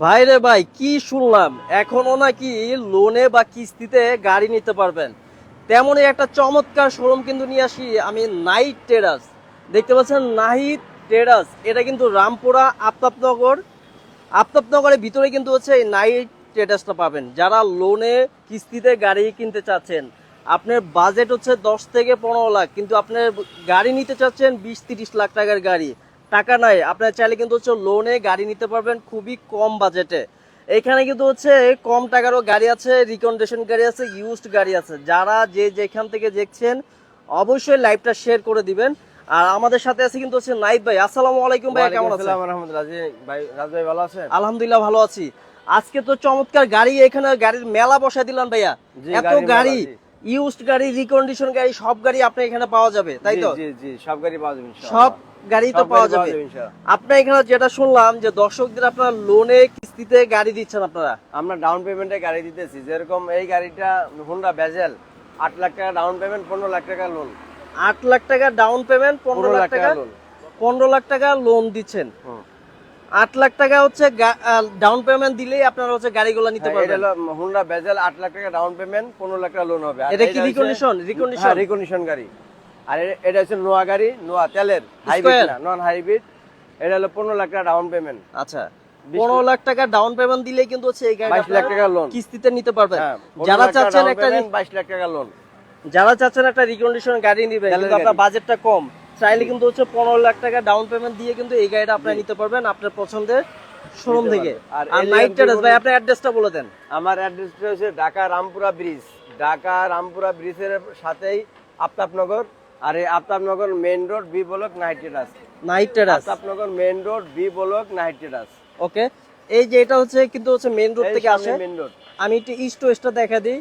ভাই রে ভাই, কি শুনলাম? এখনও নাকি লোনে বা কিস্তিতে গাড়ি নিতে পারবেন। তেমনই একটা চমৎকার শোরুম কিন্তু নিয়ে আসি আমি নাইট টেরাস দেখতে পাচ্ছেন নাইট টেরাস এটা কিন্তু রামপুরা আফতাবনগর। আফতাবনগরের ভিতরে কিন্তু হচ্ছে এই নাইট টেরাসটা পাবেন, যারা লোনে কিস্তিতে গাড়ি কিনতে চাচ্ছেন। আপনার বাজেট হচ্ছে দশ থেকে পনেরো লাখ, কিন্তু আপনার গাড়ি নিতে চাচ্ছেন বিশ তিরিশ লাখ টাকার গাড়ি। টাকা নাই। আপনার চাইলে কিন্তু হচ্ছে লোনে গাড়ি নিতে পারবেন খুবই কম বাজেটে এখানে কিন্তু হচ্ছে কম টাকারও গাড়ি আছে রিকন্ডিশন গাড়ি আছে ইউজড গাড়ি আছে। যারা যে যেখান থেকে দেখছেন অবশ্যই লাইভটা শেয়ার করে দিবেন। আর আমাদের সাথে আছে কিন্তু হচ্ছে নাইট ভাই। আসসালামু আলাইকুম ভাই কেমন আছেন? ভাই রাজ ভাই ভালো আছেন? আলহামদুলিল্লাহ ভালো আছি। আজকে তো চমৎকার গাড়ি এখানে গাড়ির মেলা বসায় দিলাম ভাইয়া। এত গাড়ি। ইউজড গাড়ি রিকন্ডিশন গাড়ি সব গাড়ি আপনি এখানে পাওয়া যাবে তাই তো? জি জি সব গাড়ি পাওয়া যাবে। সব গাড়ি তো পাওয়া যাবে। আপনার এখানে যেটা শুনলাম যে দর্শকদের আপনারা লোনে কিস্তিতে গাড়ি দিচ্ছেন আপনারা? আমরা ডাউন পেমেন্টে গাড়ি দিতেছি। যেরকম এই গাড়িটা হোন্ডা বেজেল আট লাখ টাকা ডাউন পেমেন্ট পনেরো লাখ টাকা লোন আট লাখ টাকা ডাউন পেমেন্ট পনেরো লাখ টাকা লোন পনেরো লাখ টাকা লোন দিচ্ছেন। আট লাখ টাকা হচ্ছে ডাউন পেমেন্ট দিলেই আপনারা হচ্ছে গাড়িগুলো নিতে হ্যাঁ, এটা পারবেন। হলো হোন্ডা বেজেল আট লাখ টাকা ডাউন পেমেন্ট পনেরো লাখ টাকা লোন হবে। এটা কি রিকন্ডিশন রিকন্ডিশন রিকন্ডিশন গাড়ি। আর এটা হচ্ছে নোয়া গাড়ি নোয়া তেলের হাইব্রিড না নন হাইব্রিড এটা হলো পনেরো লাখ টাকা ডাউন পেমেন্ট আচ্ছা। পনেরো লাখ টাকা ডাউন পেমেন্ট দিলেই কিন্তু হচ্ছে এই গাড়ি লাখ টাকা লোন কিস্তিতে নিতে পারবেন। হ্যাঁ যারা চাচ্ছেন একটা বাইশ লাখ টাকা লোন যারা চাচ্ছেন একটা রিকন্ডিশন গাড়ি নিবেন কিন্তু আপনার বাজেটটা কম চাইলে কিন্তু হচ্ছে পনেরো লাখ টাকা ডাউন পেমেন্ট দিয়ে কিন্তু এই গাড়িটা আপনি নিতে পারবেন আপনার পছন্দের শোরুম থেকে। আর নাইট টেরাস ভাই আপনার অ্যাড্রেসটা বলে দেন। আমার অ্যাড্রেসটা হচ্ছে ঢাকা রামপুরা ব্রিজ ঢাকা রামপুরা ব্রিজের সাথেই আফতাবনগর। আর Aftabnagar main road B block night terrace night terrace Aftabnagar main road B block night terrace okay এই যে এটা হচ্ছে কিন্তু হচ্ছে মেন রোড থেকে আসে। মেইন রোড আমি একটু ইস্ট ওয়েস্টটা দেখা দিই।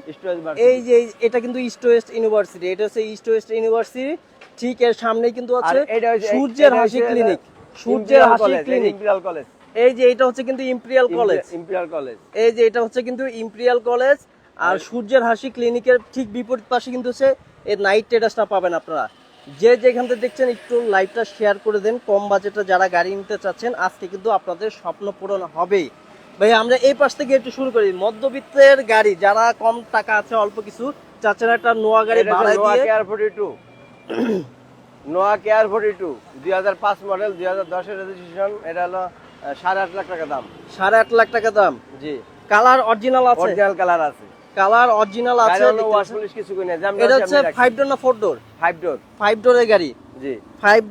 এই যে এটা কিন্তু ইস্ট ওয়েস্ট ইউনিভার্সিটি এটা হচ্ছে ইস্ট ওয়েস্ট ইউনিভার্সিটি ঠিক এর সামনেই কিন্তু আছে সূর্যের হাসি ক্লিনিক সূর্যের হাসি ক্লিনিক ইম্পিরিয়াল কলেজ এই যে এটা হচ্ছে কিন্তু ইম্পেরিয়াল কলেজ ইম্পিরিয়াল কলেজ এই যে এটা হচ্ছে কিন্তু ইম্পেরিয়াল কলেজ আর সূর্যের হাসি ক্লিনিকের ঠিক বিপরীত পাশে কিন্তু হচ্ছে এই নাইট টেরাসটা পাবেন আপনারা। যে যেখান থেকে দেখছেন একটু লাইভটা শেয়ার করে দেন কম বাজেটে যারা গাড়ি নিতে চাচ্ছেন আজকে কিন্তু আপনাদের স্বপ্ন পূরণ হবেই। ভাই আমরা এই পাশ থেকে একটু শুরু করি। মধ্যবিত্তের গাড়ি যারা কম টাকা আছে অল্প কিছু চাচ্ছেন একটা নোয়া গাড়ি ভাড়া নোয়া দিয়ে কেয়ার ফোর্টি টু নোয়া কেয়ার ফোর্টি টু দুই হাজার পাঁচ মডেল দুই হাজার দশের রেজিস্ট্রেশন এটা হলো সাড়ে আট লাখ টাকা দাম। সাড়ে আট লাখ টাকা দাম। জি। কালার অরিজিনাল আছে? অরিজিনাল কালার আছে। কালার অরিজিনাল আছে কিছু এটা হচ্ছে ডোর না। ডোর ডোর ডোরের গাড়ি? জি।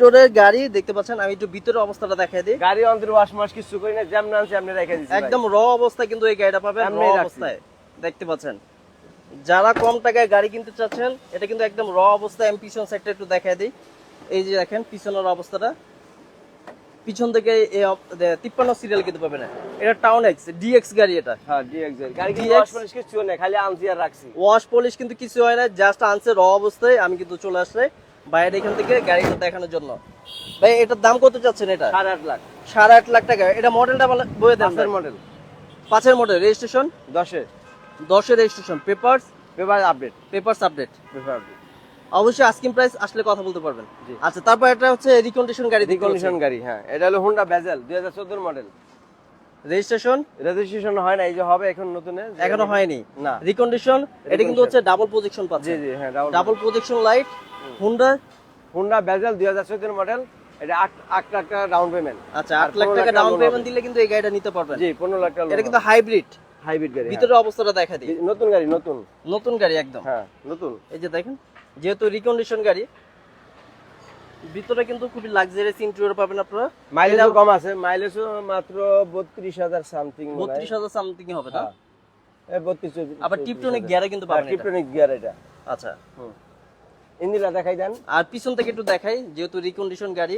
ডোরের গাড়ি দেখতে পাচ্ছেন আমি একটু ভিতরের অবস্থাটা দেখাই দিই। গাড়ি অন্তর ওয়াশ মাস কিছু করি না আপনি রেখে একদম র অবস্থায় কিন্তু এই গাড়িটা পাবেন র অবস্থায়। দেখতে পাচ্ছেন। যারা কম টাকায় গাড়ি কিনতে চাচ্ছেন এটা কিন্তু একদম র অবস্থায় আমি পিছন সাইডটা একটু দেখাই দিই। এই যে দেখেন পিছনের অবস্থাটা। পিছন থেকে তিপ্পান্ন সিরিয়াল কিন্তু পাবেন এটা টাউন এক্স ডিএক্স গাড়ি এটা। হ্যাঁ ডিএক্সেল গাড়ি। ওয়াশ পলিশ কিছু না খালি আনছি আর রাখছি। ওয়াশ পলিশ কিন্তু কিছু হয় না জাস্ট আনছে র অবস্থায় আমি কিন্তু চলে আসছে। বাইরে এখান থেকে গাড়িটা দেখানোর জন্য। ভাই এটার দাম কত চাচ্ছেন এটা? সাড়ে আট লাখ। সাড়ে আট লাখ টাকা। এটা মডেলটা বলে দেন মডেল পাঁচের মডেল রেজিস্ট্রেশন দশে দশের registration papers paper update papers update paper update অবশ্যই আস্কিং প্রাইস আসলে কথা বলতে পারবেন। আচ্ছা তারপর এটা হচ্ছে রিকন্ডিশন গাড়ি রিকন্ডিশন গাড়ি হ্যাঁ। এটা হলো হোন্ডা হাজার চোদ্দোর মডেল রেজিস্ট্রেশন রেজিস্ট্রেশন হয় না এই যে হবে এখন নতুনে। এখনও হয়নি। না। রিকন্ডিশন এটা কিন্তু হচ্ছে ডাবল প্রজেকশন পাচ্ছে। জি জি হ্যাঁ double projection light Honda Honda হাজার চোদ্দোর মডেল এটা আট আট লাখ টাকা ডাউন পেমেন্ট আচ্ছা আর আট লাখ টাকা ডাউন পেমেন্ট দিলে কিন্তু এই গাড়িটা নিতে পারবেন। জি পনেরো লাখ টাকা এটা কিন্তু হাইব্রিড হাইব্রিড গাড়ি ভিতরের অবস্থাটা দেখা দিই। হ্যাঁ। নতুন গাড়ি নতুন। নতুন গাড়ি একদম। হ্যাঁ নতুন। এই যে দেখেন যেহেতু রিকন্ডিশন গাড়ি ভিতরে কিন্তু খুবই লাক্সারিয়াস ইন্টেরিয়র পাবেন আপনারা। মাইলেজও কম আছে মাইলেজও মাত্র বত্রিশ হাজার সামথিং বত্রিশ হাজার সামথিং হবে না? বত্রিশ আবার টিপটনিক গিয়ারে কিন্তু পাবেন টিপটনিক গিয়ার এটা। আচ্ছা। ইঞ্জিনটা দেখাই দেন। আর পিছন থেকে একটু দেখাই যেহেতু রিকন্ডিশন গাড়ি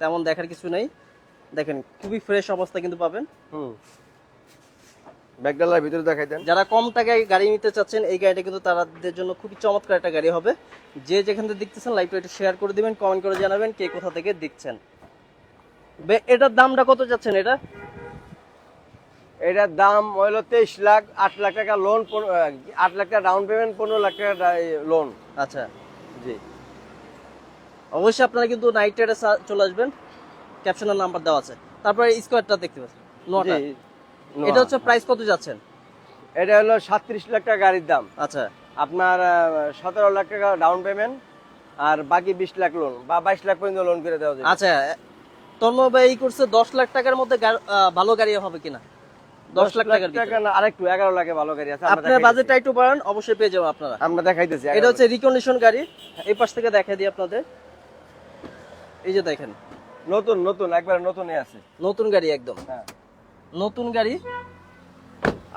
তেমন দেখার কিছু নেই। দেখেন খুবই ফ্রেশ অবস্থা কিন্তু পাবেন। হুম। ব্যাগডালার ভিতরে দেখাই দেন। যারা কম টাকায় গাড়ি নিতে চাচ্ছেন এই গাড়িটা কিন্তু তাদের জন্য খুবই চমৎকার একটা গাড়ি হবে। যে যেখান থেকে দেখতেছেন লাইভটা একটু শেয়ার করে দিবেন কমেন্ট করে জানাবেন কে কোথা থেকে দেখছেন। এটার দামটা কত যাচ্ছেন এটা? এটার দাম হইল তেইশ লাখ আট লাখ টাকা লোন আট লাখ টাকা ডাউন পেমেন্ট পনেরো লাখ টাকা লোন আচ্ছা। জি। অবশ্যই আপনারা কিন্তু নাইট রাইডে চলে আসবেন। ক্যাপশনের নাম্বার দেওয়া আছে। তারপরে স্কোয়ারটা দেখতে পাচ্ছেন। নটা। এটা হচ্ছে প্রাইস কত যাচ্ছেন? এটা হলো সাতত্রিশ লাখ টাকা গাড়ির দাম। আচ্ছা। আপনার সতেরো লাখ টাকা ডাউন পেমেন্ট আর বাকি বিশ লাখ লোন বা বাইশ লাখ পর্যন্ত লোন করে দেওয়া যায় আচ্ছা তন্ময় ভাই এই করছে দশ লাখ টাকার মধ্যে ভালো গাড়ি হবে কিনা? দশ লাখ টাকার টাকা না আরেকটু এগারো লাখে ভালো গাড়ি আছে আপনার। বাজেটটা একটু বাড়ান অবশ্যই পেয়ে যাব আপনারা। আমরা দেখাইতেছি এটা হচ্ছে রিকন্ডিশন গাড়ি। এই পাশ থেকে দেখা দিই আপনাদের। এই যে দেখেন। নতুন নতুন একবার নতুনই আছে। নতুন গাড়ি একদম। হ্যাঁ। নতুন গাড়ি।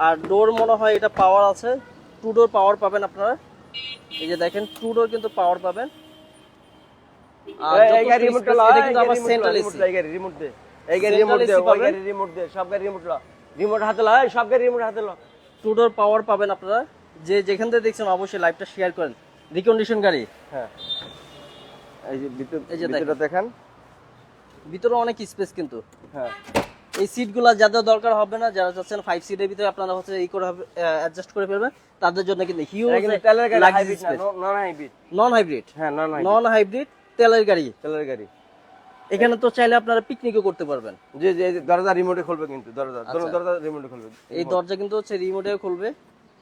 আর ডোর মনে হয় এটা পাওয়ার আছে। টু ডোর পাওয়ার পাবেন আপনারা। এই যে দেখেন টু ডোর কিন্তু পাওয়ার পাবেন। আর রিমোট এটা কিন্তু আবার সেন্ট্রাল এসি এই গাড়ি রিমোট দে। এই গাড়ি রিমোট দে ওই গাড়ি রিমোট দে সব গাড়ি রিমোট ল রিমোট হাতে ল সব গাড়ি রিমোট হাতে ল। টু ডোর পাওয়ার পাবেন আপনারা। যে যেখান থেকে দেখছেন অবশ্যই লাইভটা শেয়ার করেন। রিকন্ডিশন গাড়ি। হ্যাঁ। এই যে ভিতর এই যে দেখান। ভিতরে অনেক স্পেস কিন্তু। হ্যাঁ। এই সিটগুলো যাদের দরকার হবে না যারা চাচ্ছেন ফাইভ সিটের ভিতরে আপনারা হচ্ছে এই করে অ্যাডজাস্ট করে ফেলবেন। তাদের জন্য কিন্তু huge non hybrid non hybrid হ্যাঁ নন হাইব্রিড তেলের গাড়ি। তেলের গাড়ি। এখানে তো চাইলে আপনারা পিকনিকও করতে পারবেন। যে যে দরজা রিমোটে খুলবে কিন্তু দরজা আচ্ছা। দরজা রিমোটে খুলবে। এই দরজা কিন্তু হচ্ছে রিমোটে খুলবে।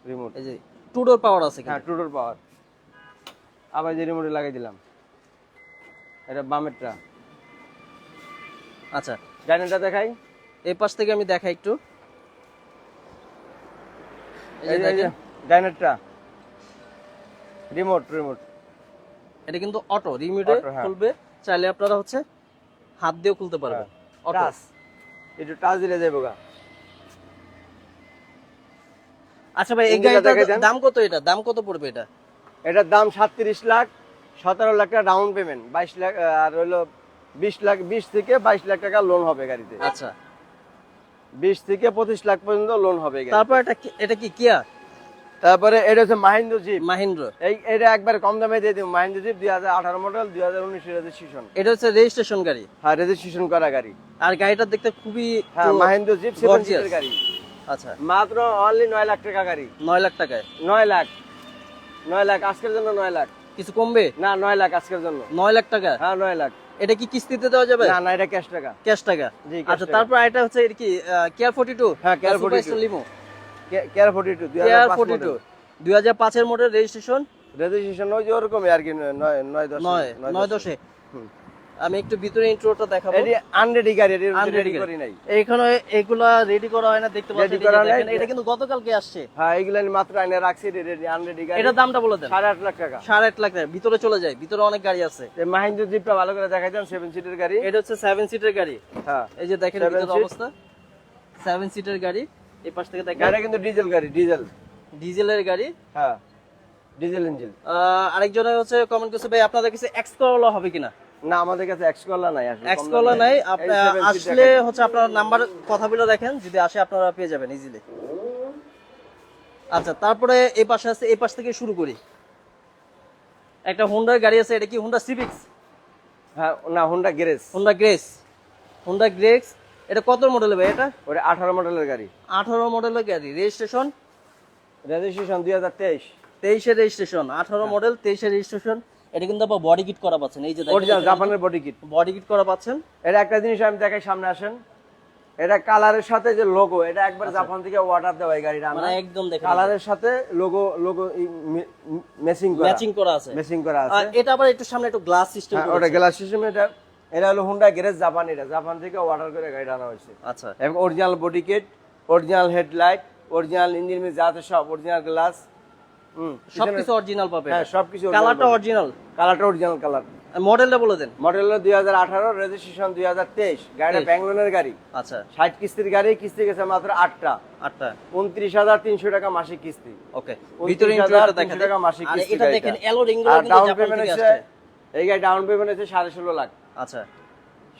রিমোট এই যে টু ডোর পাওয়ার আছে হ্যাঁ কিন্তু। টুডোর পাওয়ার আবার যে রিমোটে লাগাই দিলাম। এটা বামেরটা। আচ্ছা। ডাইনেরটা দেখাই। এই পাশ থেকে আমি দেখাই একটু। ডাইনেরটা রিমোট রিমোট। এটা কিন্তু অটো রিমোটে হ্যাঁ। খুলবে। চাইলে আপনারা হচ্ছে হাত দিয়েও খুলতে পারবেন। অটো। একটু টাচ দিলে যাব গা। আচ্ছা ভাই এই গাড়িটার দাম কত এটা? দাম কত পড়বে এটা? এটার দাম সাতত্রিশ লাখ সতেরো লাখ টাকা ডাউন পেমেন্ট বাইশ লাখ আর হলো লাখ বিশ থেকে বাইশ লাখ টাকা লোন হবে গাড়িতে। আচ্ছা। বিশ থেকে পঁচিশ লাখ পর্যন্ত লোন হবে তারপর এটা এটা কি কিয়া তারপরে এটা হচ্ছে মাহিন্দ্র জিপ মাহিন্দ্র এই এটা একবার কম দামে দিয়ে দিব। মাহিন্দ্র জিপ দুই হাজার আঠারো মডেল দুই হাজার উনিশ রেজিস্ট্রেশন এটা হচ্ছে রেজিস্ট্রেশন গাড়ি? হ্যাঁ রেজিস্ট্রেশন করা গাড়ি। আর গাড়িটা দেখতে খুবই হ্যাঁ মাহিন্দ্র জিপ সেভেন। সিটের গাড়ি। আচ্ছা। মাত্র অনলি নয় লাখ টাকা গাড়ি। নয় লাখ টাকায়? নয় লাখ। নয় লাখ। আজকের জন্য নয় লাখ। কিছু কমবে? না নয় লাখ আজকের জন্য। নয় লাখ টাকা? হ্যাঁ নয় লাখ। এটা কি কিস্তিতে দেওয়া যাবে? না না এটা ক্যাশ টাকা। ক্যাশ টাকা? জি, আচ্ছা তারপর এটা হচ্ছে কি কেয়ার ফোর্টি টু হ্যাঁ, কেয়ার 42 লিমো। কেয়ার ফোর্টি টু দুই কেয়ার হাজার ফোর্টি টু দুই হাজার পাঁচের মডেল রেজিস্ট্রেশন রেজিস্ট্রেশন ওই যে ওরকমই আর কি নয় নয় দশ। নয় নয় দশে। হুম। আমি একটু ভিতরে ইন্ট্রোটা দেখাবো। এটি আনরেডি গাড়ি এটি রেডি করি নাই। এগুলা রেডি করা হয় না দেখতে পাচ্ছেন Ready করা নাই। এটা কিন্তু গতকালকে আসছে। হ্যাঁ মাত্র আইনে রাখছি রেডি আনরেডি গাড়ি। এটার দামটা বলে দেন। সাড়ে আট লাখ টাকা। সাড়ে আট লাখ টাকা। ভিতরে চলে যায় ভিতরে অনেক গাড়ি আছে। এই মাহিন্দ্র জিপটা ভালো করে দেখাই দেন সেভেন সিটের গাড়ি। এটা হচ্ছে সেভেন সিটের গাড়ি। হ্যাঁ এই যে দেখেন Seven ভিতরে seat? অবস্থা। সেভেন সিটের গাড়ি। এই পাশ থেকে দেখেন। গাড়িটা কিন্তু ডিজেল গাড়ি ডিজেল ডিজেলের গাড়ি। হ্যাঁ ডিজেল ইঞ্জিন আরেকজনে হচ্ছে কমেন্ট করছে ভাই আপনাদের কাছে এক্স করলা হবে কিনা? না আমাদের কাছে এক্স কলা নাই আসলে এক্স দামে। নাই। এই আপ- seven seat আসলে হচ্ছে আপনার নাম্বার কথা বলে দেখেন যদি আসে আপনারা পেয়ে যাবেন ইজিলি আচ্ছা তারপরে এই পাশে আছে এই পাশ থেকে শুরু করি। একটা হোন্ডার গাড়ি আছে এটা কি হোন্ডা সিভিক্স হ্যাঁ না Honda garage Honda Grace Honda Grace এটা কত মডেলের ভাই এটা? ওটা আঠারো মডেলের গাড়ি। আঠারো মডেলের গাড়ি। রেজিস্ট্রেশন রেজিস্ট্রেশন দুই হাজার তেইশ। তেইশের রেজিস্ট্রেশন আঠারো মডেল তেইশের রেজিস্ট্রেশন এটা কিন্তু আবার বডি কিট করা পাচ্ছেন। এই যে অরিজিনাল জাপানের বডি কিট বডি কিট করা পাচ্ছেন। এটা একটা জিনিস আমি দেখাই সামনে আসেন। এটা কালারের সাথে যে লোগো এটা একবার জাপান থেকে অর্ডার দেওয়া এই গাড়িটা। আচ্ছা। মানে একদম দেখেন। কালারের সাথে লোগো লোগো ম্যাচিং করা। ম্যাচিং করা আছে। ম্যাচিং করা আছে। এটা আবার একটু সামনে একটু গ্লাস সিস্টেম হ্যাঁ, ওটা গ্লাস সিস্টেম এটা এটা হলো হুন্ডা গ্যারেজ জাপান এটা। জাপান থেকে অর্ডার করে গাড়িটা আনা হয়েছে। আচ্ছা। এবং original body kit original headlight original engine যা আছে সব অরিজিনাল গ্লাস সবকিছু অরিজিনাল পাবে হ্যাঁ সবকিছু কালারটা অরিজিনাল কালারটা অরিজিনাল কালার মডেলটা বলে দেন। মডেল হলো দুই হাজার আঠারো রেজিস্ট্রেশন দুই হাজার তেইশ। গাড়িটা। ব্যাঙ্গলোরের গাড়ি। আচ্ছা। ষাট কিস্তির গাড়ি কিস্তি গেছে মাত্র আটটা। আটটা। উনত্রিশ হাজার তিনশো টাকা মাসিক কিস্তি। ওকে। 29,300 ভিতরে ইন্টেরিয়রটা টাকা মাসিক কিস্তি এটা দেখেন এলো রিংগুলো ডাউন পেমেন্ট এই গাড়ি ডাউন পেমেন্ট হচ্ছে সাড়ে ষোলো লাখ। আচ্ছা।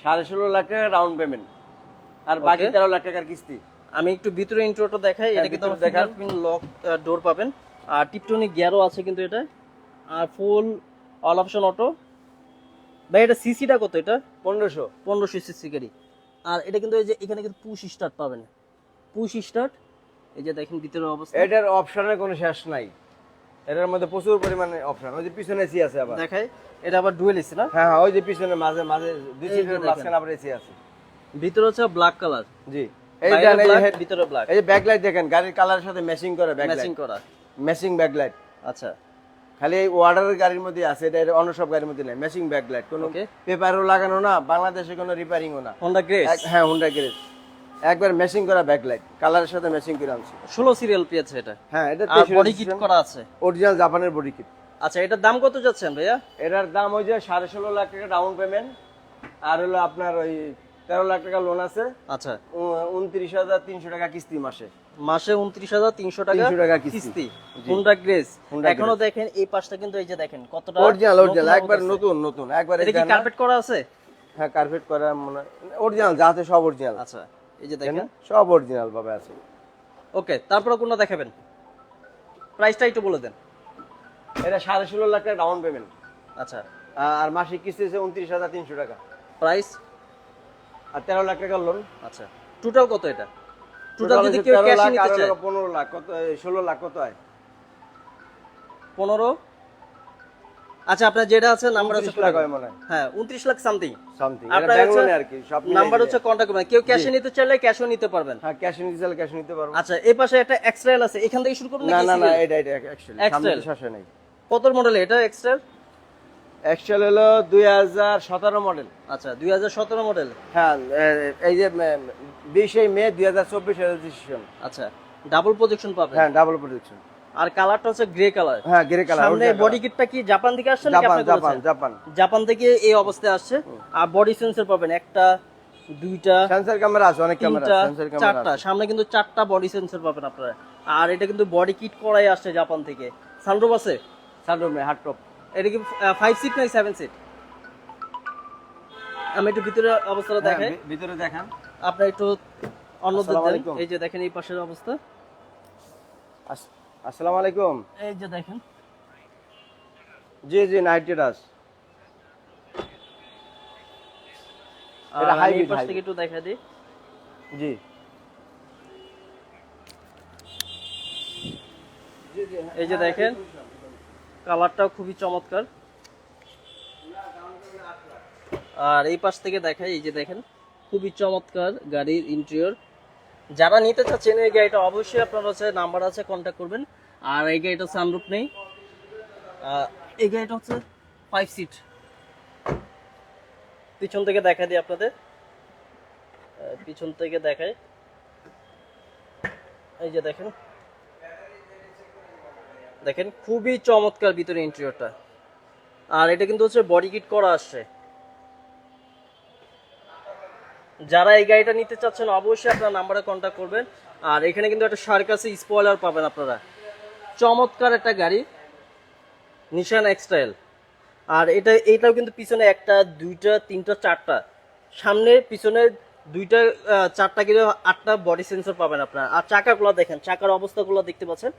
সাড়ে ষোলো লাখ টাকা ডাউন পেমেন্ট আর বাকি তেরো লাখ টাকার কিস্তি। আমি একটু ভিতরে ইন্ট্রোটা দেখাই। এটা হ্যাঁ, কিন্তু ভিতরে দেখান। ফিঙ্গারপ্রিন্ট লক ডোর পাবেন। আর টিপটনিক গিয়ারও আছে কিন্তু এটা। আর ফুল অল অপশন অটো ভাই এটা সিসিটা কত এটা? পনেরোশো। পনেরোশো সিসি গাড়ি আর এটা কিন্তু এই যে এখানে কিন্তু পুশ স্টার্ট পাবেন। পুশ স্টার্ট এই যে দেখেন ভিতরের অবস্থা। এটার অপশনের কোনো শেষ নাই। এটার মধ্যে প্রচুর পরিমাণে অপশন ওই যে পিছনে এসি আছে আবার। দেখাই। এটা আবার ডুয়েল এসি না? হ্যাঁ হ্যাঁ ওই যে পিছনে মাঝে মাঝে দুই যে সিটের মাঝখানে আবার এসি আছে। ভিতরে হচ্ছে ব্ল্যাক কালার জি। এই head- ভিতরে ব্ল্যাক এই যে ব্যাকলাইট দেখেন গাড়ির কালারের সাথে ম্যাচিং করে ম্যাচিং ব্যাকলাইট করা। ম্যাচিং ব্যাকলাইট আচ্ছা। খালি এই ওয়ার্ডারের গাড়ির মধ্যে আছে এটা অন্য সব গাড়ির মধ্যে নেই ম্যাচিং ব্যাকলাইট কোনো. পেপারও লাগানো না বাংলাদেশে কোনো রিপেয়ারিংও না। হোন্ডা গ্রেস হ্যাঁ হুন্ডা গ্রেস একবার ম্যাচিং করা ব্যাকলাইট কালারের সাথে ম্যাচিং করে আনছি। ষোলো সিরিয়াল পেয়েছে এটা। হ্যাঁ এটা আর বডি কিট করা আছে। অরিজিনাল জাপানের বডি কিট আচ্ছা এটার দাম কত যাচ্ছেন ভাইয়া? এটার দাম ওই যে সাড়ে ষোলো লাখ টাকা ডাউন পেমেন্ট আর হলো আপনার ওই তেরো লাখ টাকা লোন আছে। আচ্ছা। উনত্রিশ হাজার তিনশো টাকা কিস্তি মাসে। মাসে উনত্রিশ হাজার তিনশো টাকা টাকা কিস্তি। হোন্ডা গ্রেস এখনও দেখেন এই পাশটা কিন্তু এই যে দেখেন কতটা অরিজিনাল অরিজিনাল একবার নতুন নতুন একবার এটা কি কার্পেট করা আছে? হ্যাঁ কার্পেট করা মনে অরিজিনাল যাতে সব অরিজিনাল আচ্ছা এই যে দেখেন। সব অরিজিনাল ভাবে আছে। ওকে তারপরে কোনটা দেখাবেন? প্রাইসটা একটু বলে দেন। এটা সাড়ে ষোলো লাখ টাকা ডাউন পেমেন্ট আচ্ছা। আর মাসিক কিস্তি হচ্ছে উনত্রিশ হাজার তিনশো টাকা। প্রাইস আর তেরো লাখ টাকা লোন আচ্ছা। টোটাল কত এটা? টোটাল যদি কেউ ক্যাশে নিতে চায়? হলো পনেরো লাখ কত এই ষোলো লাখ কত হয়? পনেরো? আচ্ছা আপনার যেটা আছে নাম্বার আছে লাখ হয় মনে হয়। হ্যাঁ উনত্রিশ লাখ সামথিং সামথিং আপনার হচ্ছে আর কি সব নাম্বার হচ্ছে কন্ট্যাক্ট করবেন কেউ ক্যাশে নিতে চাইলে ক্যাশও নিতে পারবেন। হ্যাঁ ক্যাশ নিতে চাইলে ক্যাশ নিতে পারব। আচ্ছা এই পাশে একটা এক্সট্রাল আছে এখান থেকে শুরু করুন না না না? এটা এটা অ্যাকচুয়ালি সামনে। শাসে নেই। কত মডেল এটা এক্সট্রাল হলো দুই হাজার সতেরো মডেল আচ্ছা দুই হাজার সতেরো মডেল হ্যাঁ এই যে বিশে মে দুই হাজার চব্বিশ রেজিস্ট্রেশন আচ্ছা ডাবল প্রজেকশন পাবেন? হ্যাঁ ডাবল প্রোটেকশন আর কালারটা হচ্ছে গ্রে কালার হ্যাঁ গ্রে কালার সামনে বডি কিটটা কি জাপান থেকে আসছে জাপান জাপান জাপান জাপান থেকে এই অবস্থায় আসছে। আর বডি সেন্সর পাবেন একটা দুইটা সেন্সর ক্যামেরা আছে অনেক ক্যামেরা সেন্সর ক্যামেরা চারটা। সামনে কিন্তু চারটা বডি সেন্সর পাবেন আপনারা। আর এটা কিন্তু বডি কিট করাই আসছে জাপান থেকে। সানরুফ আছে? সানরুমে হার্ড টপ এটা কি ফাইভ সিট নাকি সেভেন সিট আমি একটু ভিতরে অবস্থাটা দেখাই। হ্যাঁ, ভিতরে দেখান। আপনার একটু। আলাইকুম। এই যে দেখেন এই পাশের অবস্থা। আস- আসসালামু আলাইকুম। এই যে দেখেন। জি জি নাইট রাস এটা আমি পাশ থেকে একটু দেখা দিই। জি। এই যে দেখেন। কালারটাও খুবই চমৎকার। আর এই পাশ থেকে দেখাই, এই যে দেখেন, খুবই চমৎকার গাড়ির ইন্টেরিয়র যারা নিতে চাচ্ছেন এই গাড়িটা, অবশ্যই আপনার হচ্ছে নাম্বার আছে কন্ট্যাক্ট করবেন। আর এই গাড়িটা সানরুপ নেই। এই গাড়িটা হচ্ছে ফাইভ সিট পিছন থেকে দেখা দিই আপনাদের। পিছন থেকে দেখাই। এই যে দেখেন দেখেন, খুবই চমৎকার ভিতরে ইন্টেরিয়রটা আর এটা কিন্তু হচ্ছে বডি কিট করা আসছে। যারা এই গাড়িটা নিতে চাচ্ছেন, অবশ্যই আপনার নাম্বারে কন্ট্যাক্ট করবেন। আর এখানে কিন্তু একটা সার্কাসে স্পয়লার পাবেন আপনারা। চমৎকার একটা গাড়ি নিশান এক্সটাইল আর এটা, এটাও কিন্তু পিছনে একটা, দুইটা, তিনটা, চারটা। সামনে, পিছনে দুইটা চারটা কিন্তু আটটা বডি সেন্সর পাবেন আপনারা। আর চাকাগুলো দেখেন, চাকার অবস্থাগুলো দেখতে পাচ্ছেন।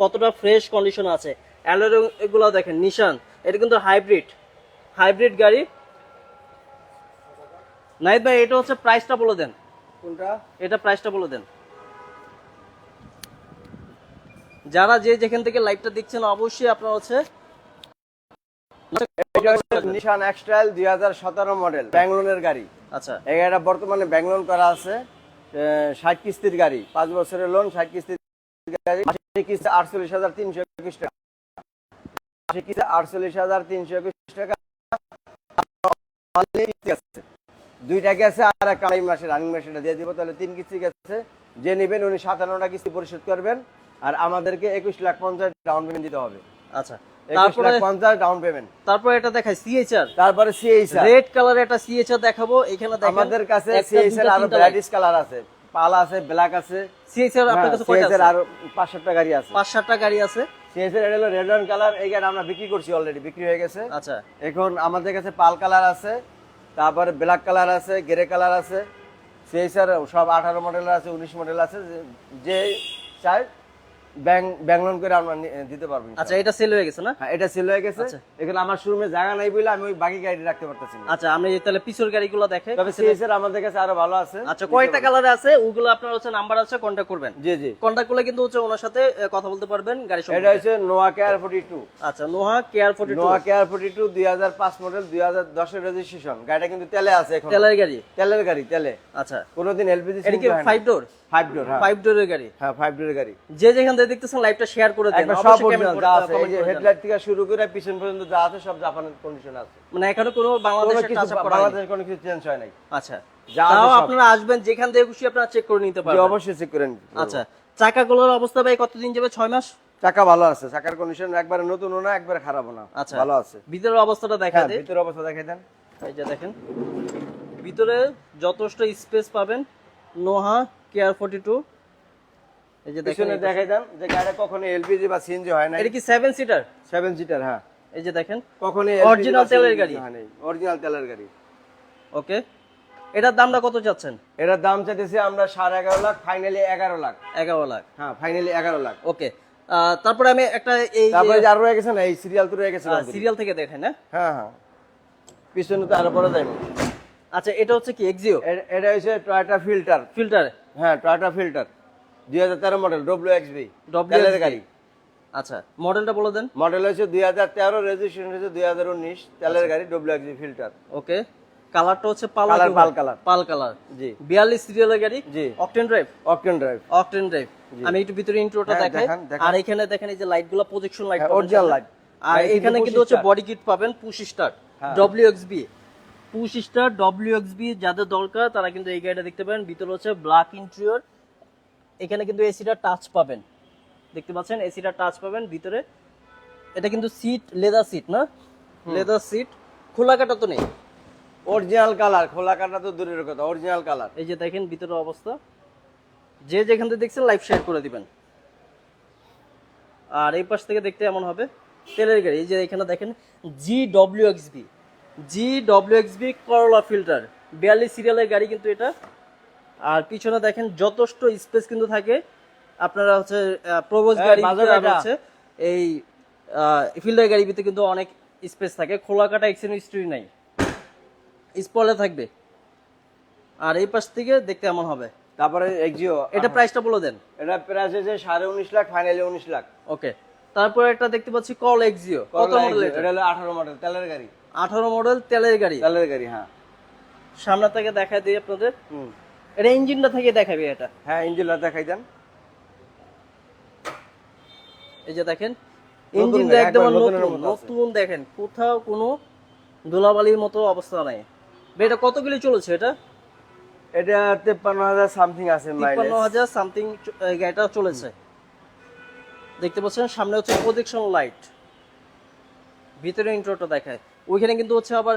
কতটা ফ্রেশ কন্ডিশন আছে। অ্যালোর এগুলো দেখেন নিশান এটা কিন্তু হাইব্রিড হাইব্রিড গাড়ি। নাইদ ভাই এটা হচ্ছে প্রাইসটা বলে দেন। কোনটা? এটা প্রাইসটা বলে দেন। যারা যে যেখান থেকে লাইভটা দেখছেন অবশ্যই আপনার হচ্ছে নিশান এক্সটাইল দুই হাজার সতেরো মডেল ব্যাঙ্গলোনের গাড়ি। আচ্ছা। এই গাড়িটা বর্তমানে ব্যাঙ্গলোন করা আছে ষাট কিস্তির গাড়ি পাঁচ বছরের লোন ষাট কিস্তির গাড়ি। কিস্তি আটচল্লিশ হাজার তিনশো একুশ টাকা। মাসিক কিস্তি আটচল্লিশ হাজার তিনশো একুশ টাকা। আছে। দুইটা গেছে আর একটা আড়াই মাসে রানিং মাসেটা দিয়ে দিব তাহলে তিন কিস্তি গেছে। যে নেবেন উনি সাতান্নটা কিস্তি পরিশোধ করবেন। আর আমাদেরকে একুশ লাখ পঞ্চাশ ডাউন পেমেন্ট দিতে হবে। আচ্ছা। তারপরে ডাউন পেমেন্ট তারপরে এটা দেখাই তারপরে রেড কালার দেখাবো এখানে আমাদের কাছে আরও ভ্যারাইটিস কালার আছে। পাল আছে ব্ল্যাক আছে। সিএসআর আপনার কাছে কয়টা আছে? আর গাড়ি আছে। গাড়ি আছে। সিএসআর এর হলো রেড অন কালার এই গাড়ি আমরা বিক্রি করছি অলরেডি বিক্রি হয়ে গেছে। আচ্ছা। এখন আমাদের কাছে পাল কালার আছে তারপরে ব্ল্যাক কালার আছে গ্রে কালার আছে। সিএসআর সব আঠারো মডেল আছে উনিশ মডেল আছে যে চাই ব্যাংক ব্যাংক লোন করে আমরা দিতে পারব আচ্ছা এটা সেল হয়ে গেছে না? হ্যাঁ এটা সেল হয়ে গেছে। আচ্ছা। এখানে আমার শোরুমে জায়গা নাই বলে আমি ওই বাকি গাড়ি রাখতে পারতেছি না। আচ্ছা তাহলে পিছর গাড়িগুলো দেখে তবে সিএসএর আমাদের কাছে আরও ভালো আছে। আচ্ছা কয়টা কালারে আছে? ওগুলো আপনার হচ্ছে নাম্বার আছে করবেন। জি জি। করলে কিন্তু হচ্ছে ওনার সাথে কথা বলতে পারবেন গাড়ি এটা হচ্ছে নোয়া কেয়ার ফোর্টি টু আচ্ছা নোহা কেয়ার ফোর্টি নোয়া কেয়ার ফোর্টি টু দুই হাজার পাঁচ মডেল দুই হাজার দশের রেজিস্ট্রেশন গাড়িটা কিন্তু তেলে আছে এখন। তেলের গাড়ি? তেলের গাড়ি তেলে। আচ্ছা। কোনোদিন এলপিজি এটা কি ফাইভ ডোর ফাইভ ডোর হ্যাঁ। ফাইভ ডোরের গাড়ি? হ্যাঁ ফাইভ ডোরের গাড়ি। যে যেখান থেকে দেখতেছেন লাইভটা শেয়ার করে দেন। সব যা আছে এই যে হেডলাইট থেকে শুরু করে পিছন পর্যন্ত যা আছে সব জাপানের কন্ডিশন আছে। মানে এখনও কোনো বাংলাদেশের কিছু টাচ আপ করা বাংলাদেশের কোনো কিছু চেঞ্জ হয় নাই। আচ্ছা। যা তাও আপনারা আসবেন যেখান থেকে খুশি আপনারা চেক করে নিতে পারবেন। অবশ্যই চেক করে নিতে আচ্ছা। চাকাগুলোর অবস্থা ভাই কতদিন যাবে? ছয় মাস? চাকা ভালো আছে চাকার কন্ডিশন একবারে নতুনও না একবারে খারাপও না আচ্ছা। ভালো আছে। ভিতরের অবস্থাটা দেখা হ্যাঁ দেয় ভিতরে অবস্থা দেখাই দেন। এই যে দেখেন ভিতরে যথেষ্ট স্পেস পাবেন। নোহা কেয়ার ফোর্টি টু এই যে দেখেন পিছনে দেখাই দেন যে গাড়িটা কখনো এলপিজি বা সিএনজি হয় না এটা কি সেভেন সিটার সেভেন সিটার হ্যাঁ। এই যে দেখেন কখনো Original তেলের গাড়ি। অরিজিনাল তেলের গাড়ি। ওকে এটার দামটা কত চাচ্ছেন? এটার দাম চাইতেছি আমরা সাড়ে এগারো লাখ ফাইনালি এগারো লাখ। এগারো লাখ। হ্যাঁ ফাইনালি এগারো লাখ। ওকে তারপরে আমি একটা এই তারপরে আরও রয়ে গেছে না এই সিরিয়াল তো রয়ে গেছে। সিরিয়াল থেকে দেখেন হ্যাঁ? হ্যাঁ হ্যাঁ। পিছনে তো আরও পরে যাই আচ্ছা এটা হচ্ছে কি এক্সিও এটা হচ্ছে টয়োটা ফিল্টার ফিল্টার হ্যাঁ টয়োটা ফিল্টার দুই হাজার তেরো মডেল ডব্লিউ এক্সবি WXV গাড়ি। আচ্ছা মডেলটা বলে দেন। মডেল হচ্ছে দুই হাজার তেরো রেজিস্ট্রেশন হচ্ছে দুই হাজার উনিশ তেলের গাড়ি ডব্লিউ এক্সবি ফিল্টার ওকে কালারটা হচ্ছে pearl Colour pearl colour। Pearl colour জি। বিয়াল্লিশ সিরিয়ালের গাড়ি জি। Octane drive octane drive octane drive আমি একটু ভিতরে ইন্ট্রোটা হ্যাঁ, দেখাই। আর এখানে দেখেন এই যে লাইটগুলো প্রজেকশন লাইট original light। আর এখানে কিন্তু হচ্ছে বডি কিট পাবেন push start XB push start W XB যাদের দরকার তারা কিন্তু এই গাড়িটা দেখতে পারেন। ভিতরে হচ্ছে ব্ল্যাক ইন্টেরিয়র এখানে কিন্তু এসিটা টাচ পাবেন। দেখতে পাচ্ছেন এসিটা টাচ পাবেন ভিতরে। এটা কিন্তু সিট লেদার সিট না? লেদার সিট খোলা কাটা তো নেই। অরিজিনাল কালার খোলা কাটা তো দূরের কথা অরিজিনাল কালার এই যে দেখেন ভিতরের অবস্থা। যে যেখান থেকে দেখছেন লাইভ শেয়ার করে দিবেন। আর এই পাশ থেকে দেখতে এমন হবে তেলের গাড়ি। এই যে এখানে দেখেন G W X B G W X B Corolla Fielder বিয়াল্লিশ সিরিয়ালের গাড়ি কিন্তু এটা। আর পিছনে দেখেন যথেষ্ট স্পেস কিন্তু থাকে। আপনারা হচ্ছে প্রবোজ গাড়ি বাজার আর হচ্ছে এই ফিল্ডার গাড়ির ভিতরে কিন্তু অনেক স্পেস থাকে। খোলা কাটা এক্সেন হিস্ট্রি নাই। স্পলে থাকবে। আর এই পাশ থেকে দেখতে এমন হবে। তারপরে এক্সিও এটা প্রাইসটা বলে দেন। এটা প্রাইস হচ্ছে সাড়ে উনিশ লাখ ফাইনালি উনিশ লাখ। ওকে তারপরে একটা দেখতে পাচ্ছি কল এক্সিও কত মডেল এটা? এটা হলো আঠারো মডেল তেলের গাড়ি। আঠারো মডেল তেলের গাড়ি। তেলের গাড়ি হ্যাঁ। সামনে থেকে দেখা দিই আপনাদের। হুম। এটা ইঞ্জিনটা থেকে দেখাবে এটা। হ্যাঁ ইঞ্জিনটা দেখাই দেন। এই যে দেখেন ইঞ্জিনটা একদম নতুন। নতুন দেখেন কোথাও কোনো ধুলাবালির মতো অবস্থা নাই। এটা কত কিলো চলেছে এটা? এটা তেপ্পান্ন হাজার সামথিং আছে তিপ্পান্ন হাজার সামথিং গাড়িটা চলেছে। দেখতে পাচ্ছেন সামনে হচ্ছে প্রজেকশন লাইট ভিতরে ইন্ট্রোটা দেখায়। ওইখানে কিন্তু হচ্ছে আবার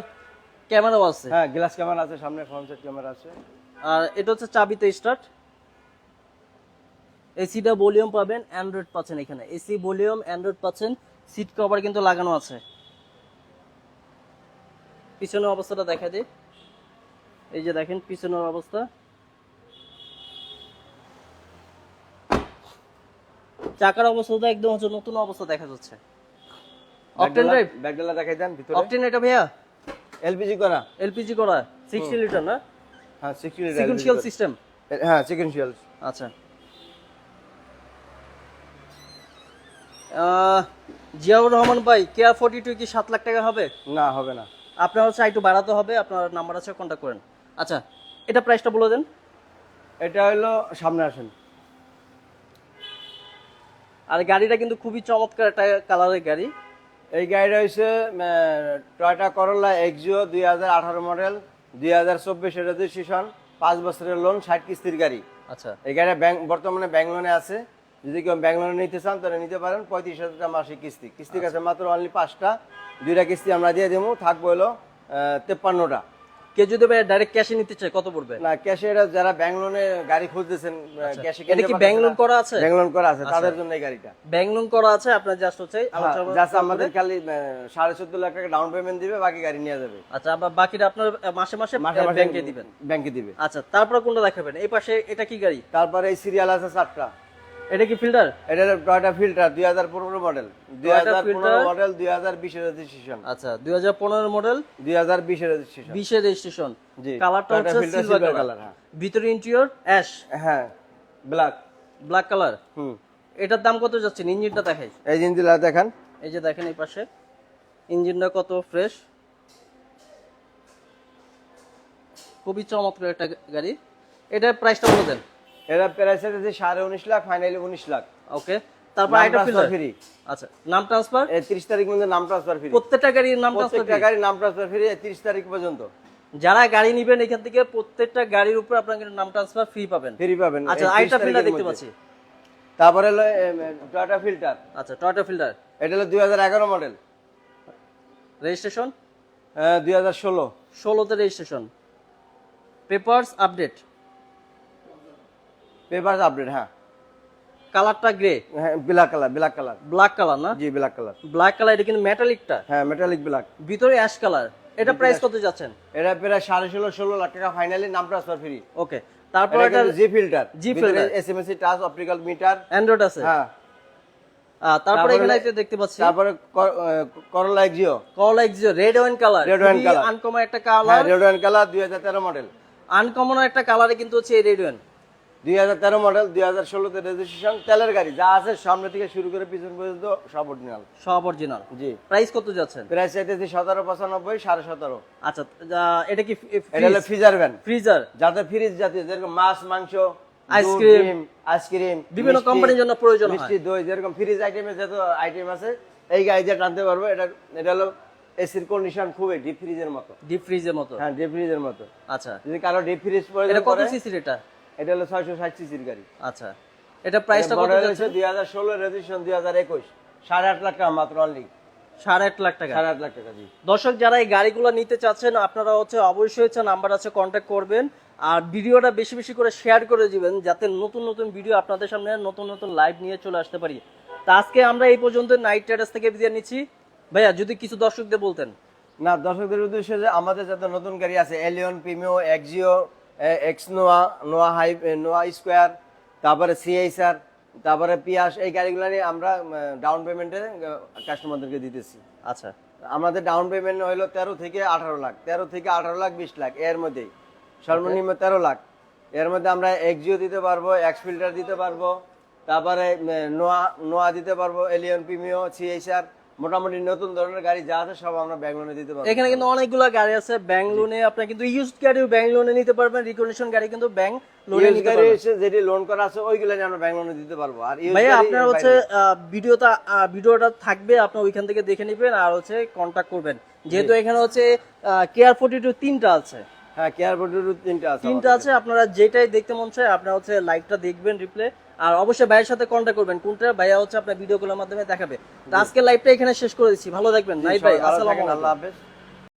ক্যামেরাও আছে। হ্যাঁ গ্লাস ক্যামেরা আছে সামনে ফ্রন্ট সাইড ক্যামেরা আছে। আর এটা হচ্ছে চাবিতে স্টার্ট এসিটা ভলিউম পাবেন অ্যান্ড্রয়েড পাচ্ছেন এখানে। এসি ভলিউম অ্যান্ড্রয়েড পাচ্ছেন সিট কভার কিন্তু লাগানো আছে। পিছনের অবস্থাটা দেখা দিই। এই যে দেখেন পিছনের অবস্থা। চাকার অবস্থাটা একদম হচ্ছে নতুন অবস্থা দেখা যাচ্ছে। অকটেন ড্রাইভ ব্যাগডালা দেখাই দেন ভিতরে। অকটেন এটা ভাইয়া? এলপিজি করা। এলপিজি করা সিক্সটি লিটার না? হ্যাঁ সিকুয়েন্সিয়াল সিস্টেম হ্যাঁ সিকুয়েন্সিয়াল আচ্ছা। জিয়াউর রহমান ভাই কেয়ার ফোর্টি টু কি সাত লাখ টাকা হবে? না হবে না। আপনার হচ্ছে একটু বাড়াতে হবে আপনার নাম্বার আছে কন্ট্যাক্ট করেন। আচ্ছা এটা প্রাইসটা বলে দেন। এটা হলো সামনে আসেন। আর গাড়িটা কিন্তু খুবই চমৎকার একটা কালারের গাড়ি। এই গাড়িটা হচ্ছে টয়টা করলা এক্সিও দুই হাজার আঠারো মডেল দুই হাজার চব্বিশের রেজিস্ট্রেশন পাঁচ বছরের লোন ষাট কিস্তির গাড়ি। আচ্ছা। এই গাড়িটা ব্যাংক বর্তমানে ব্যাংক লোনে আছে। যদি কেউ ব্যাংক লোনে নিতে চান তাহলে নিতে পারেন পঁয়ত্রিশ হাজার টাকা মাসিক কিস্তি। কিস্তি কাছে মাত্র অনলি পাঁচটা। দুইটা কিস্তি আমরা দিয়ে দেবো। থাকব হলো তেপ্পান্নটা। কেউ যদি ভাই ডাইরেক্ট ক্যাশে নিতে চায় কত পড়বে? না ক্যাশে এটা যারা ব্যাংক লোনে গাড়ি খুঁজতেছেন ক্যাশে এটা কি ব্যাংক লোন করা আছে? ব্যাংক লোন করা আছে তাদের জন্য এই গাড়িটা। ব্যাংক লোন করা আছে আপনার জাস্ট হচ্ছে জাস্ট আমাদের খালি আহ, সাড়ে চোদ্দ লাখ টাকা ডাউন পেমেন্ট দিবে বাকি গাড়ি নিয়ে যাবে। আচ্ছা আবার বাকিটা আপনার মাসে মাসে মাসে মাসে ব্যাংকে দিবেন? ব্যাংকে দিবে। আচ্ছা তারপরে কোনটা দেখাবেন? এই পাশে এটা কি গাড়ি? তারপরে এই সিরিয়াল আছে চারটা। এটা কি ফিল্টার এটা টয়টা ফিল্টার দুই হাজার পনেরো মডেল দুই হাজার পনেরো filter। মডেল দুই হাজার বিশের রেজিস্ট্রেশন আচ্ছা দুই হাজার পনেরো মডেল দুই হাজার বিশের রেজিস্ট্রেশন বিশের রেজিস্ট্রেশন জি কালারটা হচ্ছে সিলভার কালার হ্যাঁ। ভিতরে ইন্টেরিয়র অ্যাশ হ্যাঁ ব্ল্যাক ব্ল্যাক কালার হুম। এটার দাম কত যাচ্ছে ইঞ্জিনটা দেখাই। এই জিনিসগুলো দেখান। এই যে দেখেন এই পাশে। ইঞ্জিনটা কত ফ্রেশ খুবই চমৎকার একটা গাড়ি। এটার প্রাইসটা বলে দেন। এরা প্রাইস আছে সাড়ে উনিশ লাখ ফাইনালি উনিশ লাখ। ওকে তারপর আইটা ফিল্টার ফ্রি আচ্ছা নাম ট্রান্সফার এই তিরিশ তারিখ পর্যন্ত নাম ট্রান্সফার ফ্রি প্রত্যেকটা গাড়ির নাম প্রত্যেকটা ট্রান্সফার গাড়ির নাম ট্রান্সফার ফ্রি তিরিশ তারিখ পর্যন্ত। যারা গাড়ি নিবেন এখান থেকে প্রত্যেকটা গাড়ির উপর আপনার নাম ট্রান্সফার ফ্রি পাবেন। ফ্রি পাবেন। আচ্ছা আইটা ফিল্টার দেখতে পাচ্ছি। তারপরে হলো টয়টা ফিল্টার আচ্ছা টয়টা ফিল্টার এটা হলো দুই হাজার এগারো মডেল রেজিস্ট্রেশন দুই হাজার ষোলো। ষোলোতে registration papers update paper update হ্যাঁ। কালারটা গ্রে? হ্যাঁ black colour black colour. Black colour না? জি ব্ল্যাক কালার। ব্ল্যাক কালার এটা কিন্তু মেটালিকটা হ্যাঁ মেটালিক ব্ল্যাক ভিতরে অ্যাশ কালার এটা প্রাইস কত যাচ্ছেন? এটা প্রায় সাড়ে ষোলো ষোলো লাখ টাকা ফাইনালি নাম ট্রান্সফার ফ্রি ওকে তারপর এটা জি ফিল্টার filter। এসএমএসি টাচ অপটিক্যাল মিটার অ্যান্ড্রয়েড আছে? হ্যাঁ। তারপরে এখানে একটা দেখতে পাচ্ছি। তারপরে Corolla Axio call Axio red wine colour Red wine colour। Uncommon একটা কালার রেড ওয়ান কালার দুই হাজার তেরো মডেল আনকমন একটা কালারে কিন্তু হচ্ছে এই রেড ওয়াইন দুই হাজার তেরো মডেল দুই হাজার ষোলোতে রেজিস্ট্রেশন তেলের গাড়ি যা আছে সামনে থেকে শুরু করে পিছন পর্যন্ত সব অরিজিনাল সব অরিজিনাল জি। প্রাইস কত যাচ্ছেন? প্রাইস চাইতেছি সতেরো পঁচানব্বই সাড়ে সতেরো। আচ্ছা এটা কি এটা হলো ফ্রিজার ভ্যান ফ্রিজার যাতে ফ্রিজ জাতীয় যেরকম মাছ মাংস Aicecream, আইসক্রিম বিভিন্ন কোম্পানির জন্য প্রয়োজন হয়। মিষ্টি দই যেরকম ফ্রিজ আইটেমের যত আইটেম আছে এই গাড়ি টানতে পারব। এটা এটা হলো এসির কন্ডিশন খুবই ডিপ ফ্রিজের মতো। ডিপ ফ্রিজের মতো। হ্যাঁ ডিপ ফ্রিজের মতো। আচ্ছা। যদি কারও ডিপ ফ্রিজ এটা প্রয়োজন কত পড়ে সিসির এটা? এটা হলো ছয়শো ষাট সিসির গাড়ি। আচ্ছা। এটা প্রাইসটা কত যাচ্ছে? রেজিস্ট্রেশন সাড়ে আট লাখ টাকা মাত্র অনলি সাড়ে আট লাখ টাকা? সাড়ে আট লাখ টাকা জি। দর্শক যারা এই গাড়িগুলো নিতে চাচ্ছেন আপনারা হচ্ছে অবশ্যই হচ্ছে নাম্বার আছে কন্ট্যাক্ট করবেন। আর ভিডিওটা বেশি বেশি করে শেয়ার করে দিবেন যাতে নতুন নতুন ভিডিও আপনাদের সামনে নতুন নতুন লাইভ নিয়ে চলে আসতে পারি। তা আজকে আমরা এই পর্যন্ত নাইট রাইডার্স থেকে বিদায় নিচ্ছি। ভাইয়া যদি কিছু দর্শকদের বলতেন। না দর্শকদের উদ্দেশ্যে যে আমাদের যত নতুন গাড়ি আছে Allion Premio Axio X Noah Noah high Noah square তারপরে সিএইচআর তারপরে পিয়াস এই গাড়িগুলো নিয়ে আমরা ডাউন পেমেন্টে কাস্টমারদেরকে দিতেছি। আচ্ছা। আমাদের ডাউন পেমেন্ট হলো তেরো থেকে আঠারো লাখ। তেরো থেকে আঠারো লাখ বিশ লাখ এর মধ্যেই। সর্বনিম্ন তেরো লাখ। এর মধ্যে আমরা এক্সিও দিতে পারব এক্স ফিল্টার দিতে পারব তারপরে নোয়া নোয়া দিতে পারব এলিয়ন প্রিমিও সিএইচআর মোটামুটি নতুন ধরনের গাড়ি যা আছে সব আমরা ব্যাঙ্গলোনে দিতে পারব। এখানে কিন্তু অনেকগুলো গাড়ি আছে ব্যাংক লোনে আপনি কিন্তু ইউজ গাড়িও ব্যাংক লোনে নিতে পারবেন রিকন্ডিশন গাড়ি কিন্তু ব্যাংক লোনে নিতে পারবেন। এসে যেটি লোন করা আছে ওইগুলো নিয়ে আমরা ব্যাঙ্গলোনে দিতে পারব। আর গাড়ি আপনার হচ্ছে ভিডিওটা ভিডিওটা থাকবে আপনি ওইখান থেকে দেখে নেবেন আর হচ্ছে কন্টাক্ট করবেন। যেহেতু এখানে হচ্ছে কেয়ার ফোর্টি টু তিনটা আছে। হ্যাঁ কেয়ার বোর্ডের তিনটা আছে তিনটা আছে আপনারা যেটাই দেখতে মন চায় আপনারা হচ্ছে লাইভটা দেখবেন রিপ্লে আর অবশ্যই ভাইয়ের সাথে কন্ট্যাক্ট করবেন। কোনটা? ভাইয়া হচ্ছে আপনার ভিডিও গুলোর মাধ্যমে দেখাবে। তো আজকে লাইভটা এখানে শেষ করে দিচ্ছি। ভালো দেখবেন নাই ভাই আসসালামু আলাইকুম। আল্লাহ হাফেজ।